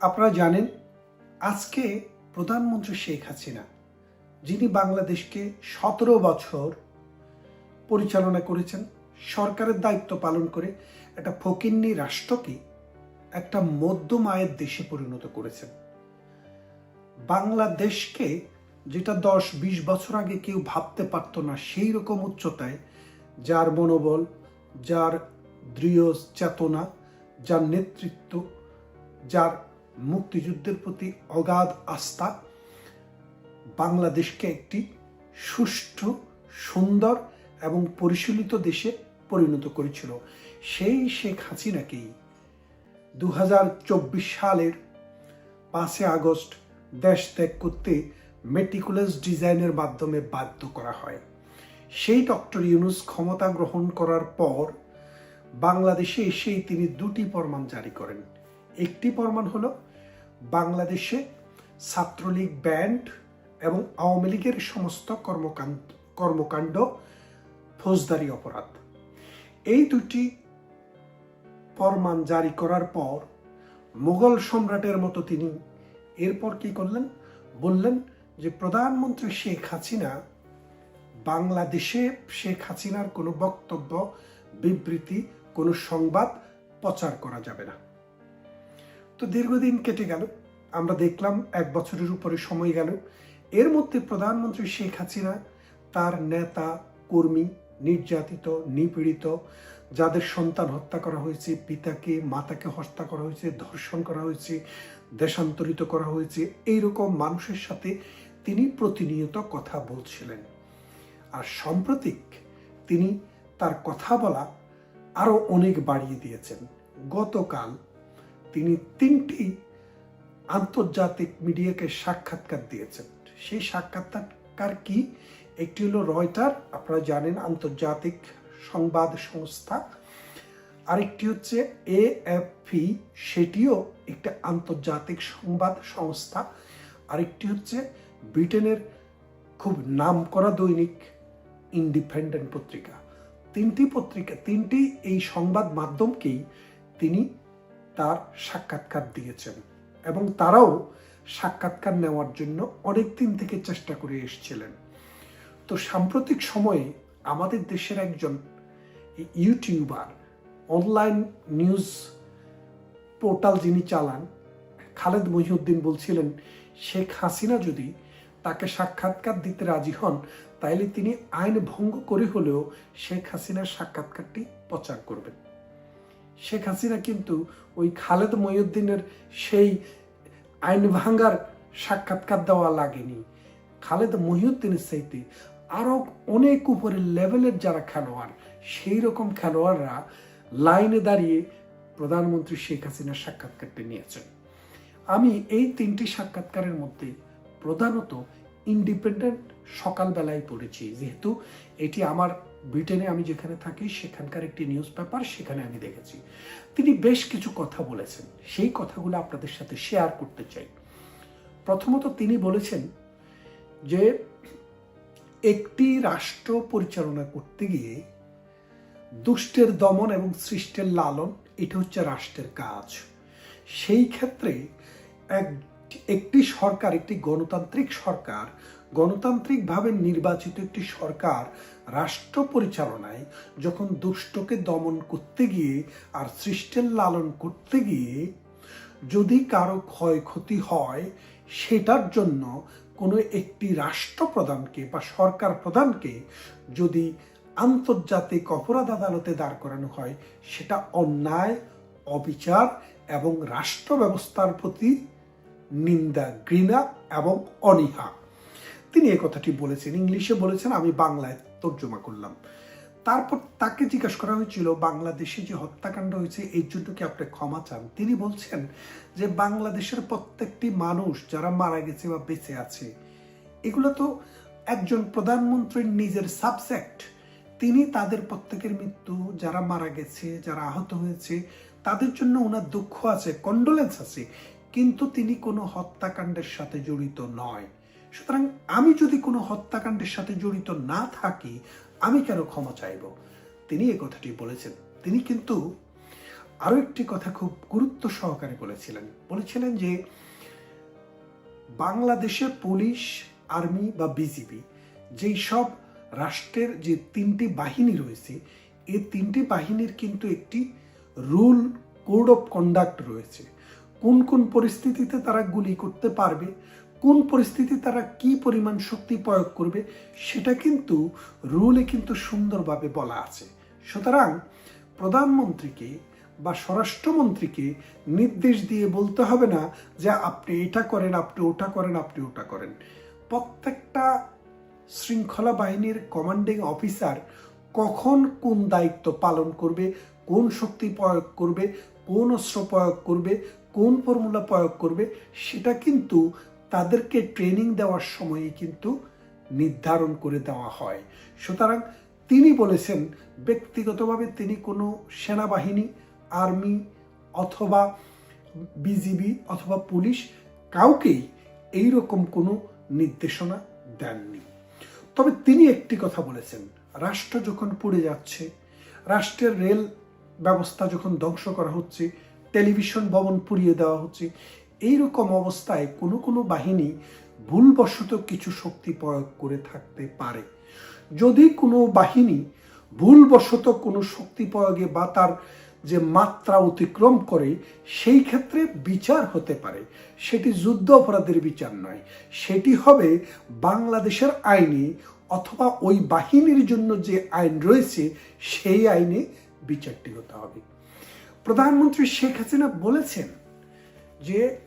আপনারা জানেন, আজকে প্রধানমন্ত্রী শেখ হাসিনা, যিনি বাংলাদেশকে সতেরো বছর পরিচালনা করেছেন, সরকারের দায়িত্ব পালন করে একটা ফকিন্নি রাষ্ট্রকে একটা মধ্যম আয়ের দেশে পরিণত করেছেন। বাংলাদেশকে যেটা দশ, বিশ বছর আগে কেউ ভাবতে পারতো না, সেই রকম উচ্চতায়, যার মনোবল, যার দৃঢ় চেতনা, যার নেতৃত্ব, যার মুক্তিযুদ্ধের প্রতি অগাধ আস্থা, বাংলাদেশকে একটি সুষ্ঠু, সুন্দর এবং পরিশীলিত দেশে পরিণত করেছিল। সেই শেখ হাসিনাকেই দু চব্বিশ সালের পাঁচে আগস্ট দেশ ত্যাগ করতে মেটিকুলাস ডিজাইনের মাধ্যমে বাধ্য করা হয়। সেই ডক্টর ইউনুস ক্ষমতা গ্রহণ করার পর বাংলাদেশে এসেই তিনি দুটি ফরমান জারি করেন। একটি ফরমান হলো বাংলাদেশে ছাত্রলীগ ব্যান্ড এবং আওয়ামী লীগের সমস্ত কর্মকাণ্ড কর্মকাণ্ড ফৌজদারি অপরাধ। এই দুটি ফরমান জারি করার পর মুঘল সম্রাটের মতো তিনি এরপর কি করলেন? বললেন যে প্রধানমন্ত্রী শেখ হাসিনা বাংলাদেশে শেখ হাসিনার কোনো বক্তব্য, বিবৃতি, কোনো সংবাদ প্রচার করা যাবে না। তো দীর্ঘদিন কেটে গেল। আমরা দেখলাম এক বছরের উপরে সময় গেল। এর মধ্যে প্রধানমন্ত্রী শেখ হাসিনা তার নেতা, কর্মী, নির্যাতিত, নিপীড়িত, যাদের সন্তান হত্যা করা হয়েছে, পিতাকে, মাতাকে হত্যা করা হয়েছে, ধর্ষণ করা হয়েছে, দেশান্তরিত করা হয়েছে, এইরকম মানুষের সাথে তিনি প্রতিনিয়ত কথা বলছিলেন। আর সাম্প্রতিক তিনি তার কথা বলা আরও অনেক বাড়িয়ে দিয়েছেন। গতকাল তিনি তিনটি আন্তর্জাতিক মিডিয়াকে সাক্ষাৎকার দিয়েছেন। সেই সাক্ষাৎকার কি? একটি হলো রয়টার, আপনারা জানেন আন্তর্জাতিক সংবাদ সংস্থা। আরেকটি হচ্ছে এএফপি, সেটিও একটি আন্তর্জাতিক সংবাদ সংস্থা। আরেকটি হচ্ছে ব্রিটেনের খুব নামকরা দৈনিক ইন্ডিপেন্ডেন্ট পত্রিকা। তিনটি পত্রিকা, তিনটি এই সংবাদ মাধ্যমকেই তিনি তার সাক্ষাৎকার দিয়েছেন। এবং তারাও সাক্ষাৎকার নেওয়ার জন্য অনেক দিন থেকে চেষ্টা করে এসেছিলেন। তো সাম্প্রতিক সময়ে আমাদের দেশের একজন ইউটিউবার, অনলাইন নিউজ পোর্টাল যিনি চালান, খালেদ মহিউদ্দিন বলছিলেন, শেখ হাসিনা যদি তাকে সাক্ষাৎকার দিতে রাজি হন, তাইলে তিনি আইন ভঙ্গ করে হলেও শেখ হাসিনার সাক্ষাৎকারটি প্রচার করবেন। শেখ হাসিনা কিন্তু ওই খালেদ মহিউদ্দিনের সেই আইন ভাঙ্গার সাক্ষাৎকার দেওয়া লাগেনি। খালেদ মহিউদ্দিনের চাইতে আরও অনেক উপরের লেভেলের যারা খেলোয়াড়, সেই রকম খেলোয়াড়রা লাইনে দাঁড়িয়ে প্রধানমন্ত্রী শেখ হাসিনার সাক্ষাৎকারটি নিয়েছেন। আমি এই তিনটি সাক্ষাৎকারের মধ্যে প্রধানত ইন্ডিপেন্ডেন্ট সকালবেলায় পড়েছি, যেহেতু এটি আমার ব্রিটেনে আমি যেখানে থাকি, সেখানকার একটি নিউজ পেপার, সেখানে আমি দেখেছি। তিনি বেশ কিছু কথা বলেছেন। সেই কথাগুলো আপনাদের সাথে শেয়ার করতে চাই। প্রথমত তিনি বলেছেন যে, একটি রাষ্ট্র পরিচালনা করতে গিয়ে দুষ্টের দমন এবং সৃষ্টের লালন, এটা হচ্ছে রাষ্ট্রের কাজ। সেই ক্ষেত্রে এক, একটি সরকার, একটি গণতান্ত্রিক সরকার, গণতান্ত্রিকভাবে নির্বাচিত একটি সরকার রাষ্ট্র পরিচালনায় যখন দুষ্টকে দমন করতে গিয়ে আর সৃষ্টের লালন করতে গিয়ে যদি কারও ক্ষয়ক্ষতি হয়, সেটার জন্য কোনো একটি রাষ্ট্রপ্রধানকে বা সরকার প্রধানকে যদি আন্তর্জাতিক অপরাধ আদালতে দাঁড় করানো হয়, সেটা অন্যায়, অবিচার এবং রাষ্ট্র ব্যবস্থার প্রতি নিন্দা, ঘৃণা এবং অনীহা। তিনি এই কথাটি বলেছেন, ইংলিশে বলেছেন, আমি বাংলায় তর্জমা করলাম। তারপর তাকে জিজ্ঞাসা করা হয়েছিল, বাংলাদেশে যে হত্যাকাণ্ড হয়েছে এই জন্য কি আপনি ক্ষমা চান? তিনি বলছেন যে, বাংলাদেশের প্রত্যেকটি মানুষ যারা মারা গেছে বা বেঁচে আছে, এগুলো তো একজন প্রধানমন্ত্রীর নিজের সাবজেক্ট তিনি তাদের প্রত্যেকের মৃত্যু, যারা মারা গেছে, যারা আহত হয়েছে, তাদের জন্য ওনার দুঃখ আছে কন্ডোলেন্স আছে। কিন্তু তিনি কোনো হত্যাকাণ্ডের সাথে জড়িত নয়। সুতরাং আমি যদি কোনো হত্যাকাণ্ডের সাথে জড়িত না থাকি, আমি কেন ক্ষমা চাইব? তিনি এই কথাটি বলেছেন। তিনি কিন্তু আরও একটি কথা খুব গুরুত্ব সহকারে বলেছিলেন। বলেছিলেন যে, বাংলাদেশে পুলিশ, আর্মি বা বিজিবি যেই সব রাষ্ট্রের যে তিনটি বাহিনী রয়েছে এই তিনটি বাহিনীর কিন্তু একটি রুল, কোড অফ কন্ডাক্ট রয়েছে। কোন কোন পরিস্থিতিতে তারা গুলি করতে পারবে কোন পরিস্থিতি তারা কি পরিমাণ শক্তি প্রয়োগ করবে, সেটা কিন্তু রুলে কিন্তু সুন্দরভাবে বলা আছে। সুতরাং প্রধানমন্ত্রীকে বা স্বরাষ্ট্রমন্ত্রীকে নির্দেশ দিয়ে বলতে হবে না যে আপনি এটা করেন, আপনি ওটা করেন, আপনি ওটা করেন। প্রত্যেকটা শৃঙ্খলা বাহিনীর কমান্ডিং অফিসার কখন কোন দায়িত্ব পালন করবে, কোন শক্তি প্রয়োগ করবে, কোন অস্ত্র প্রয়োগ করবে, কোন ফর্মুলা প্রয়োগ করবে, সেটা কিন্তু তাদেরকে ট্রেনিং দেওয়ার সময়ে কিন্তু নির্ধারণ করে দেওয়া হয়। সুতরাং তিনি বলেছেন, ব্যক্তিগতভাবে তিনি কোনো সেনাবাহিনী, আর্মি অথবা বিজিবি অথবা পুলিশ কাউকেই এই রকম কোনো নির্দেশনা দেননি। তবে তিনি একটি কথা বলেছেন, রাষ্ট্র যখন পড়ে যাচ্ছে, রাষ্ট্রের রেল ব্যবস্থা যখন ধ্বংস করা হচ্ছে, টেলিভিশন ভবন পুড়িয়ে দেওয়া হচ্ছে এই রকম অবস্থায় কোনো কোনো বাহিনী ভুলবশত কিছু শক্তি প্রয়োগ করে থাকতে পারে। যদি কোনো বাহিনী ভুলবশত কোনো শক্তি প্রয়োগে বা তার যে মাত্রা অতিক্রম করে, সেই ক্ষেত্রে বিচার হতে পারে। সেটি যুদ্ধ অপরাধের বিচার নয়। সেটি হবে বাংলাদেশের আইনে অথবা ওই বাহিনীর জন্য যে আইন রয়েছে, সেই আইনে বিচারটি হতে হবে। প্রধানমন্ত্রী শেখ হাসিনা বলেছেন যে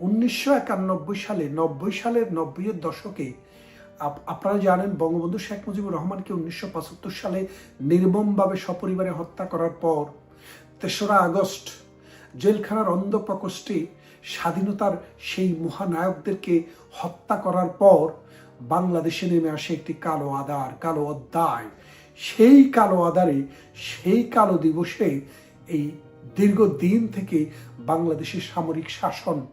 উনিশশো একানব্বই সালে, নব্বই সালের নব্বইয়ের দশকে আপ- আপনারা জানেন বঙ্গবন্ধু শেখ মুজিবুর রহমানকে উনিশশো পঁচাত্তর সালে নির্মমভাবে সপরিবারে হত্যা করার পর তেসরা আগস্ট জেলখানার অন্ধ প্রকোষ্ঠে স্বাধীনতার সেই মহানায়কদেরকে হত্যা করার পর বাংলাদেশে নেমে আসে একটি কালো আদার কালো অধ্যায়। সেই কালো আদারে সেই কালো দিবসে এই দীর্ঘদিন থেকে বাংলাদেশের সামরিক শাসন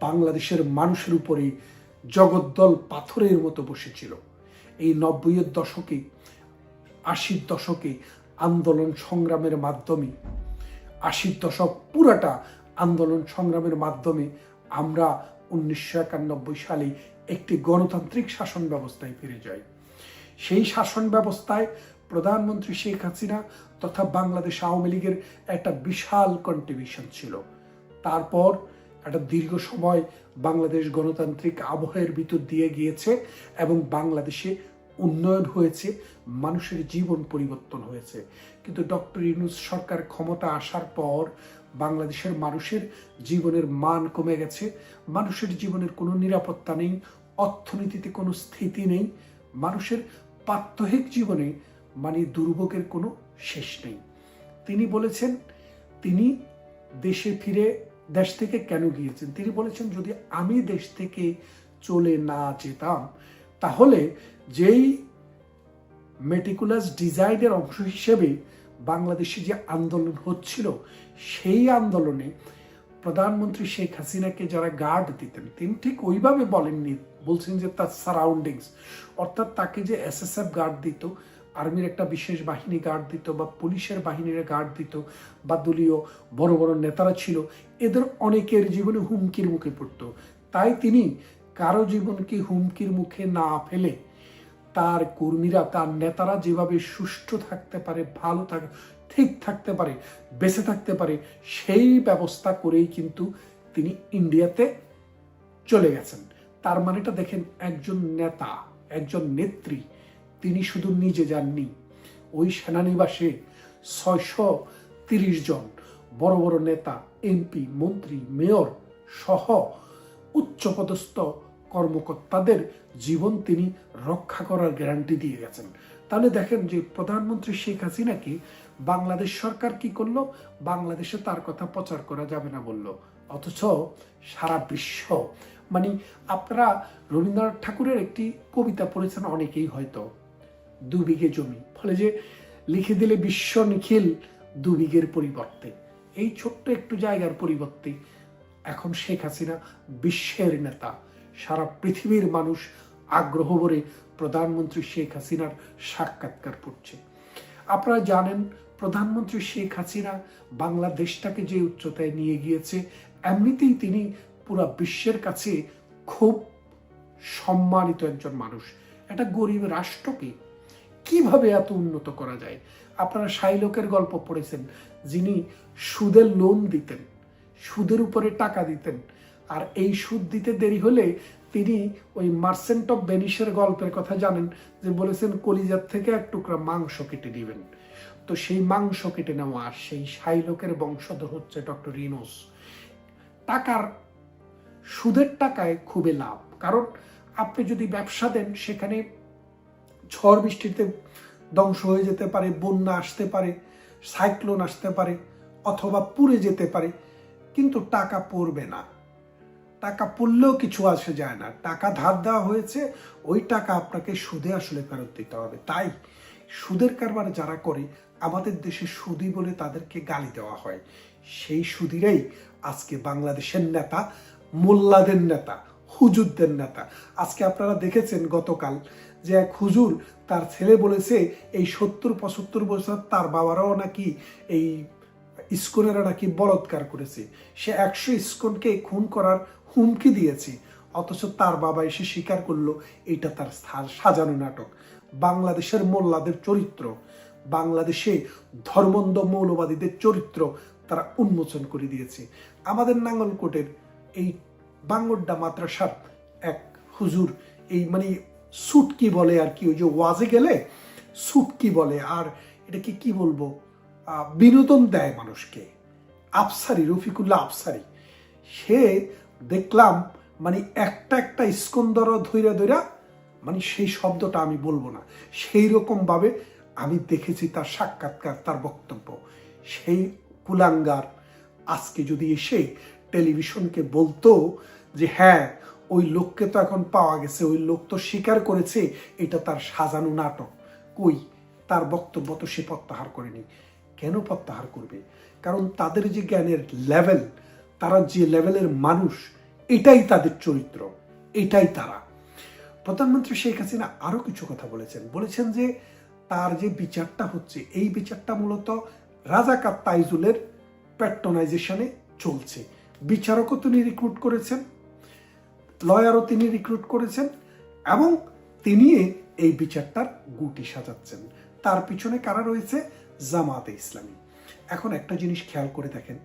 বাংলাদেশের মানুষের উপরে জগদ্দল পাথরের মতো বসেছিল। এই নব্বইয়ের দশকে, আশির দশকে আন্দোলন সংগ্রামের মাধ্যমে, আশির দশক পুরাটা আন্দোলন সংগ্রামের মাধ্যমে আমরা উনিশশো একানব্বই সালে একটি গণতান্ত্রিক শাসন ব্যবস্থায় ফিরে যাই। সেই শাসন ব্যবস্থায় প্রধানমন্ত্রী শেখ হাসিনা তথা বাংলাদেশ আওয়ামী লীগের একটা বিশাল কন্ট্রিবিউশন ছিল। তারপর একটা দীর্ঘ সময় বাংলাদেশ গণতান্ত্রিক আবহাওয়ার ভিতর দিয়ে গিয়েছে এবং বাংলাদেশে উন্নয়ন হয়েছে, মানুষের জীবন পরিবর্তন হয়েছে। কিন্তু ডক্টর ইউনুস সরকার ক্ষমতা আসার পর বাংলাদেশের মানুষের জীবনের মান কমে গেছে, মানুষের জীবনের কোনো নিরাপত্তা নেই, অর্থনীতিতে কোনো স্থিতি নেই, মানুষের প্রাত্যহিক জীবনে মানে দুর্ভোগের কোনো শেষ নেই। তিনি বলেছেন, তিনি দেশে ফিরে দেশ থেকে কেন গিয়েছেন? তিনি বলেছেন, যদি আমি দেশ থেকে চলে না যেতাম, তাহলে যেই মেটিকুলাস ডিজাইনের অংশ হিসেবে বাংলাদেশে যে আন্দোলন হচ্ছিল, সেই আন্দোলনে প্রধানমন্ত্রী শেখ হাসিনাকে যারা গার্ড দিতেন, তিনি ঠিক ওইভাবে বলেননি, বলছেন যে তার সারাউন্ডিংস অর্থাৎ তাকে যে এসএসএফ গার্ড দিত আর্মির একটা বিশেষ বাহিনী গার্ড দিত বা পুলিশের বাহিনীর গার্ড দিত বা দলীয় বড় বড় নেতারা ছিল, এদের অনেকের জীবনে হুমকির মুখে পড়তো। তাই তিনি কারও জীবনকে হুমকির মুখে না ফেলে তার কর্মীরা, তার নেতারা যেভাবে সুষ্ঠু থাকতে পারে, ভালো থাক, ঠিক থাকতে পারে, বেঁচে থাকতে পারে, সেই ব্যবস্থা করেই কিন্তু তিনি ইন্ডিয়াতে চলে গেছেন। তার মানেটা দেখেন একজন নেতা, একজন নেত্রী তিনি শুধু নিজে যাননি, ওই সেনানিবাসে ছয়শো তিরিশ জন বড় বড় নেতা, এমপি, মন্ত্রী, মেয়র সহ উচ্চপদস্থ কর্মকর্তাদের জীবন তিনি রক্ষা করার গ্যারান্টি দিয়ে গেছেন। তাহলে দেখেন যে প্রধানমন্ত্রী শেখ হাসিনাকে বাংলাদেশ সরকার কি করল? বাংলাদেশে তার কথা প্রচার করা যাবে না বলল। অথচ সারা বিশ্ব মানে আপনারা রবীন্দ্রনাথ ঠাকুরের একটি কবিতা পড়েছেন অনেকেই হয়তো। দু বিঘে জমি। ফলে যে লিখে দিলে বিশ্ব নিখিল দু বিঘের পরিবর্তে। এই ছোট্ট একটু জায়গার পরিবর্তে এখন শেখ হাসিনা বিশ্বের নেতা। সারা পৃথিবীর মানুষ আগ্রহ ভরে প্রধানমন্ত্রী শেখ হাসিনার সাক্ষাৎকার পড়ছে। আপনারা জানেন, প্রধানমন্ত্রী শেখ হাসিনা বাংলাদেশটাকে যে উচ্চতায় নিয়ে গিয়েছে, এমনিতেই তিনি পুরো বিশ্বের কাছে খুব সম্মানিত একজন মানুষ। একটা গরিব রাষ্ট্রকে কীভাবে এত উন্নত করা যায়? আপনারা শাইলোকের গল্প পড়েছেন, যিনি সুদের লোন দিতেন, সুদের উপরে টাকা দিতেন, আর এই সুদ দিতে দেরি হলে তিনি ওই মার্সেন্ট অফ বেনিসের গল্পের কথা জানেন, যে বলেছেন, কলিজার থেকে এক টুকরা মাংস কেটে দিবেন তো সেই মাংস কেটে নেওয়া, সেই শাইলোকের বংশধর হচ্ছে ডক্টর রিনোস। টাকার, সুদের টাকায় খুবই লাভ। কারণ আপনি যদি ব্যবসা দেন, সেখানে ঝড় বৃষ্টিতে ধ্বংস হয়ে যেতে পারে, বন্যা আসতে পারে, সাইক্লোন আসতে পারে, অথবা পুড়ে যেতে পারে, কিন্তু টাকা পড়বে না। টাকা পড়লেও কিছু আসে যায় না। টাকা ধার দেওয়া হয়েছে, ওই টাকা আপনাকে সুদে আসলে ফেরত দিতে হবে। তাই সুদের কারবার যারা করে, আমাদের দেশে সুদি বলে তাদেরকে গালি দেওয়া হয়। সেই সুদিরাই আজকে বাংলাদেশের নেতা, মোল্লাদের নেতা, হুজুরদের নেতা। আজকে আপনারা দেখেছেন গতকাল যে এক হুজুর তার ছেলে বলেছে, এই সত্তর, পঁচাত্তর বছর তার বাবারাও নাকি এই ইস্কনেরা নাকি বলৎকার করেছে। সে একশো ইস্কনকে খুন করার হুমকি দিয়েছে, অথচ তার বাবা এসে স্বীকার করল, এটা তার সাজানো নাটক। বাংলাদেশের মোল্লাদের চরিত্র, বাংলাদেশে ধর্মন্ধ মৌলবাদীদের চরিত্র তারা উন্মোচন করে দিয়েছে। আমাদের নাঙ্গলকোটের এই বাঙ্গড্ডা মাদ্রাসার এক হুজুর, এই মানে সুটকি বলে আর কি, ওই যে ওয়াজে গেলে সুটকি বলে। আর এটাকে কি বলব? বিনোদন দেয় মানুষকে। আফসারি, রফিকুল্লাহ আফসারি। সে দেখলাম মানে একটা একটা স্কন্দর ধৈরা ধৈরা মানে সেই শব্দটা আমি বলব না। সেই রকম ভাবে আমি দেখেছি তার সাক্ষাৎকার, তার বক্তব্য। সেই কুলাঙ্গার আজকে যদি এসে টেলিভিশনকে বলতো যে হ্যাঁ ওই লোককে তো এখন পাওয়া গেছে, ওই লোক তো স্বীকার করেছে, এটা তার সাজানো নাটক। কই? তার বক্তব্য তো সে প্রত্যাহার করেনি। কেন প্রত্যাহার করবে? কারণ তাদের যে জ্ঞানের লেভেল তারা যে লেভেলের মানুষ, এটাই তাদের চরিত্র, এটাই তারা। প্রধানমন্ত্রী শেখ হাসিনা আরও কিছু কথা বলেছেন। বলেছেন যে, তার যে বিচারটা হচ্ছে, এই বিচারটা মূলত রাজাকার তাইজুলের প্যাট্রোনাইজেশনে চলছে। বিচারকও তিনি রিক্রুট করেছেন। লয়ারও তিনি রিক্রুট করেছেন এবং তিনি এই বিচারটার গুটি সাজাচ্ছেন। তার পিছনে কারা রয়েছে? জামাতে ইসলামী। এখন একটা জিনিস খেয়াল করে দেখেন।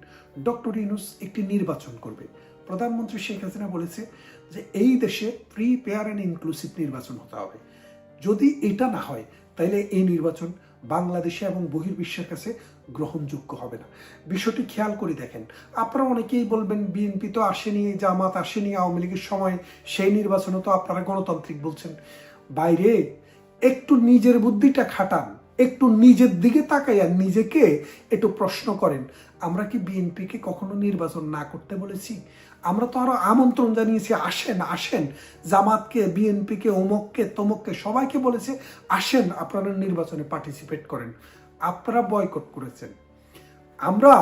ডক্টর ইউনুস একটি নির্বাচন করবে। প্রধানমন্ত্রী শেখ হাসিনা বলেছে যে এই দেশে ফ্রি পেয়ার অ্যান্ড ইনক্লুসিভ নির্বাচন হতে হবে। যদি এটা না হয় তাহলে এই নির্বাচন বাংলাদেশে এবং বহির্বিশ্বের কাছে গ্রহণযোগ্য হবে না। বিষয়টি খেয়াল করে দেখেন। আপনারা অনেকেই বলবেন, বিএনপি তো আসেনি, জামাত আসেনি, আওয়ামী লীগের সময় সেই নির্বাচনে তো আপনারা গণতান্ত্রিক বলছেন। বাইরে, একটু নিজের বুদ্ধিটা খাটান, একটু নিজের দিকে তাকাইয়া নিজেকে একটু প্রশ্ন করেন। আমরা কি বিএনপিকে কখনো নির্বাচন না করতে বলেছি? আমরা তো আরও আমন্ত্রণ জানিয়েছি, আসেন আসেন। জামাতকে, বিএনপিকে অমুককে তমককে, সবাইকে বলেছে, আসেন, আপনারা নির্বাচনে পার্টিসিপেট করেন। আপনারা বয়কট করেছেন। আমরা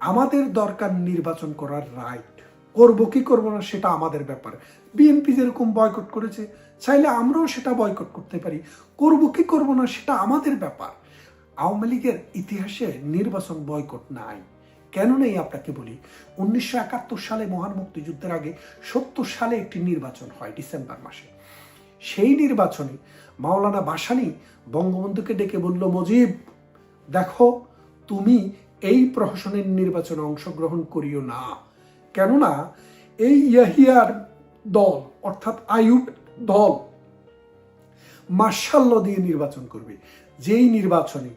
আমাদের দরকার নির্বাচন করার রাইট করব কি করব না সেটা আমাদের ব্যাপার। বিএনপি যেরকম বয়কট করেছে, চাইলে আমরাও সেটা বয়কট করতে পারি। করব কি করব না সেটা আমাদের ব্যাপার। আওয়ামী লীগের ইতিহাসে নির্বাচন বয়কট নাই। কেন নেই আপনাকে বলি, উনিশশো একাত্তর সালে মহান মুক্তিযুদ্ধের আগে সত্তর সালে একটি নির্বাচন হয় ডিসেম্বর মাসে। সেই নির্বাচনে মাওলানা বাসানি বঙ্গবন্ধুকে ডেকে বলল, মজিব, দেখো, তুমি এই প্রহসনের নির্বাচনে অংশগ্রহণ করিও না। কেননা এই ইয়াহিয়ার দল, অর্থাৎ আয়ুব দল মার্শাল্য দিয়ে নির্বাচন করবে। যেই নির্বাচনে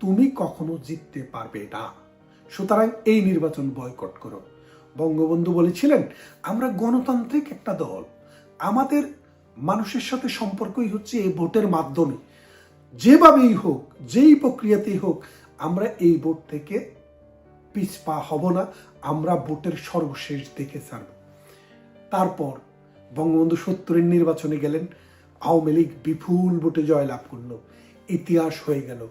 তুমি কখনো জিততে পারবে না। সুতরাং এই নির্বাচন বয়কট করো। বঙ্গবন্ধু বলেছিলেন, আমরা গণতান্ত্রিক একটা দল। আমাদের মানুষের সাথে সম্পর্কই হচ্ছে এই ভোটের মাধ্যমে। যেভাবেই হোক, যেই প্রক্রিয়াতেই হোক, আমরা এই ভোট থেকে পিছপা হব না। আমরা ভোটের সর্বশেষ দেখে ছাড়ব। তারপর বঙ্গবন্ধু সত্তরের নির্বাচনে গেলেন। আওয়ামী লীগ বিপুল ভোটে জয়লাভ করল। ইতিহাস হয়ে গেল।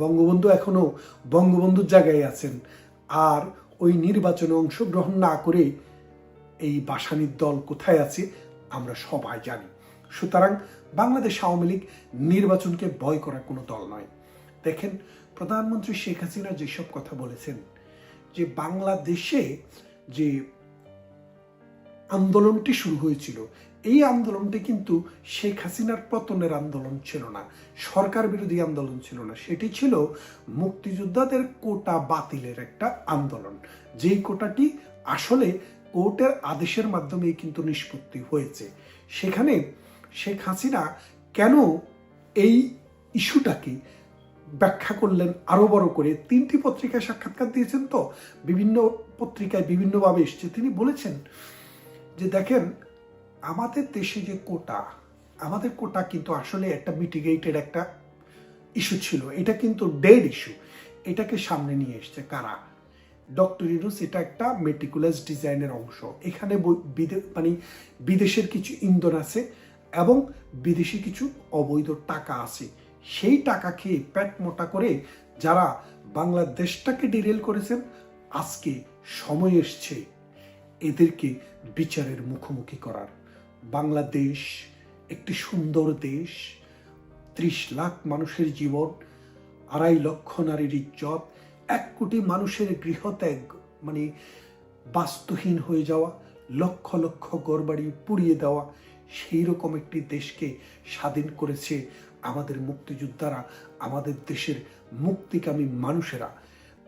বঙ্গবন্ধু এখনও বঙ্গবন্ধুর জায়গায় আছেন। আর ওই নির্বাচনে অংশগ্রহণ না করে এই বাসানির দল কোথায় আছে, আমরা সবাই জানি। সুতরাং বাংলাদেশ আওয়ামী লীগ নির্বাচনকে ভয় করার কোনো দল নয়। দেখেন, প্রধানমন্ত্রী শেখ হাসিনা যেসব কথা বলেছেন, যে বাংলাদেশে যে আন্দোলনটি শুরু হয়েছিল এই আন্দোলনটি কিন্তু শেখ হাসিনার পতনের আন্দোলন ছিল না, সরকার বিরোধী আন্দোলন ছিল না। সেটি ছিল মুক্তিযোদ্ধাদের কোটা বাতিলের একটা আন্দোলন। যেই কোটাটি আসলে কোর্টের আদেশের মাধ্যমে কিন্তু নিষ্পত্তি হয়েছে। সেখানে শেখ হাসিনা কেন এই ইস্যুটাকে ব্যাখ্যা করলেন আরও বড় করে? তিনটি পত্রিকায় সাক্ষাৎকার দিয়েছেন তো? বিভিন্ন পত্রিকায় বিভিন্নভাবে এসছে। তিনি বলেছেন যে, দেখেন আমাদের দেশে যে কোটা, আমাদের কোটা কিন্তু আসলে একটা মিটিগেটেড একটা ইস্যু ছিল। এটা কিন্তু ডেড ইস্যু এটাকে সামনে নিয়ে এসছে কারা? ডক্টর ইউনুস এটা একটা মেটিকুলাস ডিজাইনের অংশ। এখানে মানে বিদেশের কিছু ইন্ধন আছে এবং বিদেশি কিছু অবৈধ টাকা আছে। সেই টাকা খেয়ে প্যাট মোটা করে যারা বাংলাদেশটাকে ডিরেল করেছেন, আজকে সময় এসছে এদেরকে বিচারের মুখোমুখি করার। বাংলাদেশ, একটি সুন্দর দেশ, ত্রিশ লাখ মানুষের জীবন, আড়াই লক্ষ নারীর ইজ্জত, এক কোটি মানুষের গৃহত্যাগ মানে বাস্তুহীন হয়ে যাওয়া, লক্ষ লক্ষ গড়বাড়ি পুড়িয়ে দেওয়া সেই রকম একটি দেশকে স্বাধীন করেছে আমাদের মুক্তিযোদ্ধারা, আমাদের দেশের মুক্তিকামী মানুষেরা।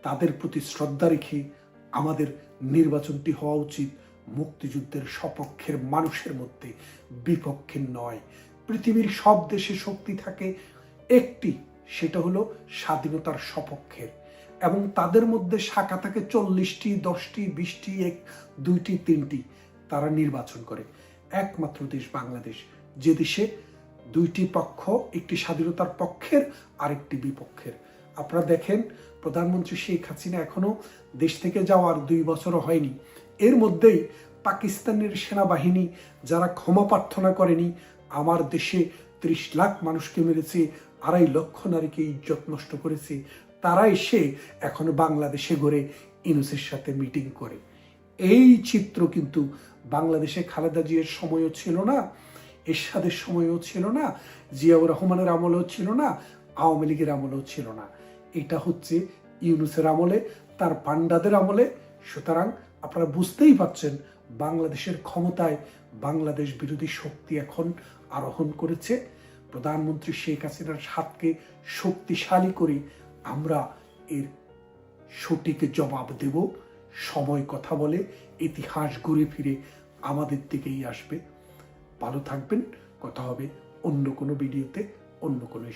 তাদের প্রতি শ্রদ্ধা রেখে আমাদের নির্বাচনটি হওয়া উচিত। মুক্তিযুদ্ধের সপক্ষের মানুষের মধ্যে বিপক্ষের নয়। পৃথিবীর সব দেশে শক্তি থাকে, একটি, সেটা হলো স্বাধীনতার সপক্ষের। এবং তাদের মধ্যে শাখা থাকে চল্লিশটি, দশটি, বিশটি, এক, দুইটি, তিনটি, তারা নির্বাচন করে। একমাত্র দেশ বাংলাদেশ, যে দেশে দুইটি পক্ষ, একটি স্বাধীনতার পক্ষের, আরেকটি বিপক্ষের। আপনারা দেখেন, প্রধানমন্ত্রী শেখ হাসিনা এখনও দেশ থেকে যাওয়ার দুই বছরও হয়নি। এর মধ্যেই পাকিস্তানের সেনাবাহিনী যারা ক্ষমা প্রার্থনা করেনি, আমার দেশে ত্রিশ লাখ মানুষকে মেরেছে, আড়াই লক্ষ নারীকে ইজ্জত নষ্ট করেছে, তারা এসে এখন বাংলাদেশে ঘুরে ইনুসের সাথে মিটিং করে। এই চিত্র কিন্তু বাংলাদেশে খালেদা জিয়ার সময়ও ছিল না, এরশাদের সময়ও ছিল না, জিয়াউর রহমানের আমলেও ছিল না, আওয়ামী লীগের আমলেও ছিল না। এটা হচ্ছে ইউনুসের আমলে, তার পান্ডাদের আমলে, সুতরাং আপনারা বুঝতেই পাচ্ছেন বাংলাদেশের ক্ষমতায় বাংলাদেশ বিরোধী শক্তি এখন আরোহণ করেছে। প্রধানমন্ত্রী শেখ হাসিনার হাতকে শক্তিশালী করে আমরা এর সঠিক জবাব দেব। সময় কথা বলে ইতিহাস ঘুরে ফিরে আমাদের দিকেই আসবে। ভালো থাকবেন। কথা হবে অন্য কোনো ভিডিওতে, অন্য কোনো